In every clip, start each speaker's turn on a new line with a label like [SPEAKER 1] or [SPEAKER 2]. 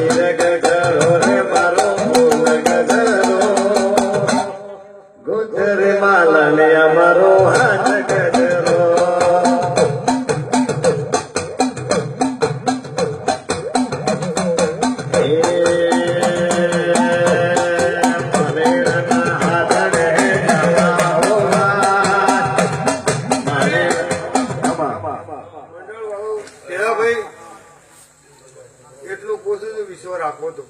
[SPEAKER 1] વીર ગઢરો રે મારો
[SPEAKER 2] વિશ્વ રાખો તો.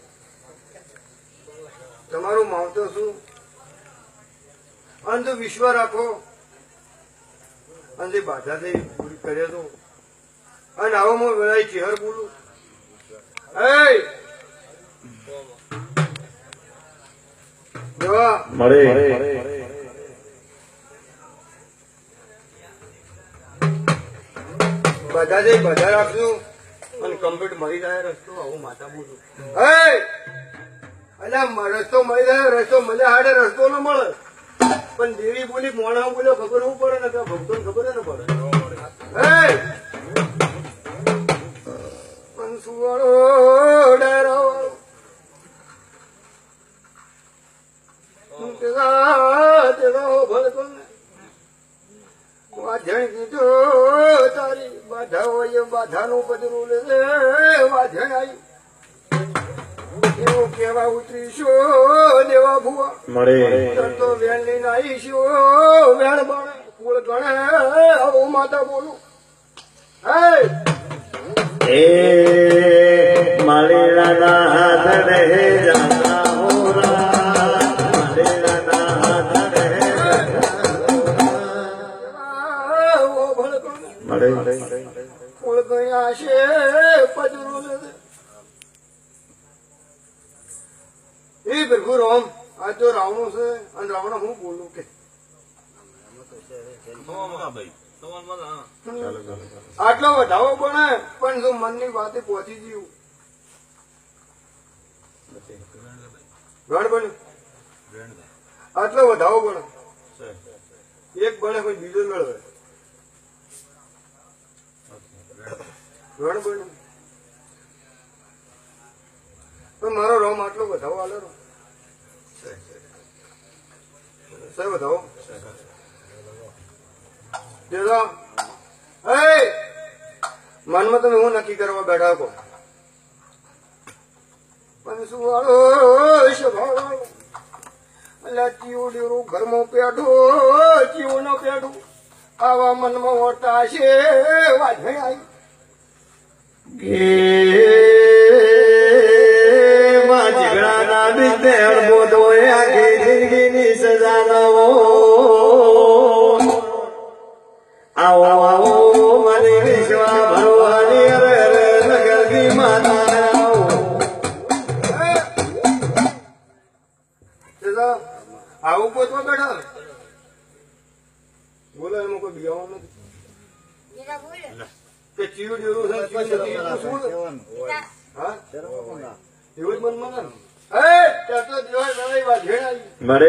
[SPEAKER 2] તમારું માવતર શું? અંધ વિશ્વ રાખો. અને બાધા થઈ પૂરી કરે તો. અને આવામાં વેળાએ ચેહર બોલું.
[SPEAKER 1] મળે.
[SPEAKER 2] બધા જઈ બધા રાખશું અને કમ્પ્લીટ મળી જાય રસ્તો, આવું માતા બોલું અલ્યા રસ્તો મળી જાય રસ્તો, મને હાડે રસ્તો ન મળે. પણ દેવી બોલી મોણા બોલ્યો ખબર હું પડે ને કે ભક્તો ખબર ન પડે હે પણ સુવાળો ડાયરો તેરા તેરા ભલકો ને વાધણ કીધો તારી બાધા બાધાનું પદરું આવી એવું કેવા ઉતરીશો દેવા ભુવા.
[SPEAKER 1] મળે.
[SPEAKER 2] તો વેણ લઈને આવીશો વેણ બણે કુળ ગણે આવું માતા બોલું. હે ગયા છે પદરું એ ભેગું રામ આ તો રાવણો છે, અને રાવણ હું બોલું કે? આટલો વધાવો પણ પણ જો મનની વાતે પહોંચી ગયું. ગણ આટલો વધાવો પણ એક બને કોઈ બીજો લડવે મારો રોમ આટલો વધાવો આલે રો સાહેબ, વધાવો. મનમાં તમે હું નક્કી કરવા બેઠા કો પણ શું વાળો સ્વભાવ એટલે ચીવું ડેરું ઘરમાં પેઢો ચીવું ન પેઢું. આવા મનમાં હોતા છે વાંધણી આવી
[SPEAKER 1] માં આખી જિંદગીની સજા નવો આવો આવો મારી વિશ્વા ભરવાની અરે નગરની માતા આવું
[SPEAKER 2] પોતમાં બેઠા બોલો એમાં કોઈ બીજાવાનું નથી કે ચીવું ડેરું છે શું હા એવું જ મનમાં ને હે ત્યાં તો દેવાય વેળાએ વાંધણી આવી
[SPEAKER 1] મળે